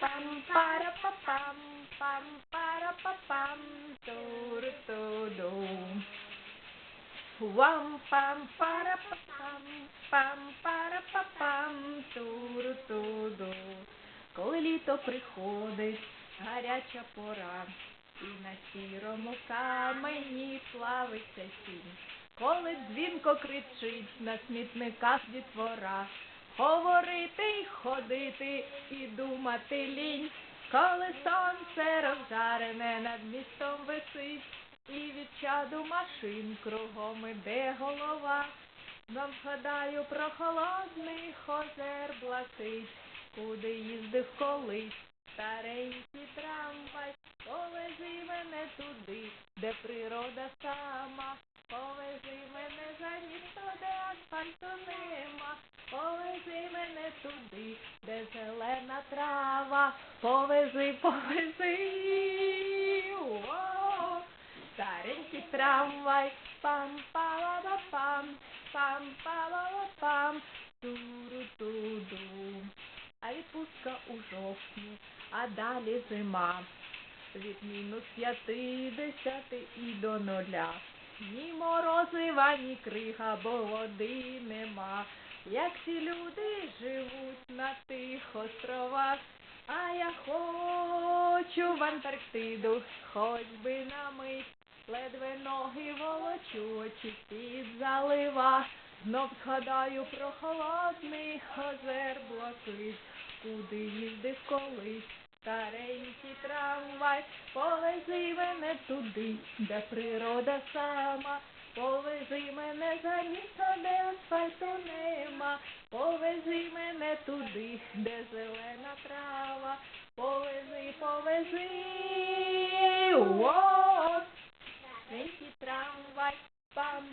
пам пара па пам пам пара па пам туру ту ду Вам пам пара па пам пара па пам туру ту ду Коли літо приходить, гаряча пора, і на сірому камені плавиться сінь. Коли дзвінко кричить на смітниках дітвора, говорити й ходити і думати лінь, коли сонце розжарене над містом висить, і від чаду машин кругом іде голова. Нам згадаю про холодний озер блакить, куди їздив колись старенький трамвай, повези мене туди, де природа сама, повези мене за місто, де асфальту нема, повези мене туди, де зелена трава, повези, повези. О, старенький трамвай, пам па па пам пам па па пам туру ту ду а відпустка у жовтні, а далі зима. Від мінус п'ятидесяти і до нуля. Ні морозива, ні крига, бо води нема. Як ці люди на тих островах, а я хочу в Антарктиду, хоч би на мить, ледве ноги волочу, очі під залива. Знов згадаю про холодний озер блакит, куди їздив колись старенький трамвай, повези мене туди, де природа сама, повези мене за місто, де асфальту нема, повези мене туди, де зелена трава, повези, повези. О, старенький трамвай, пам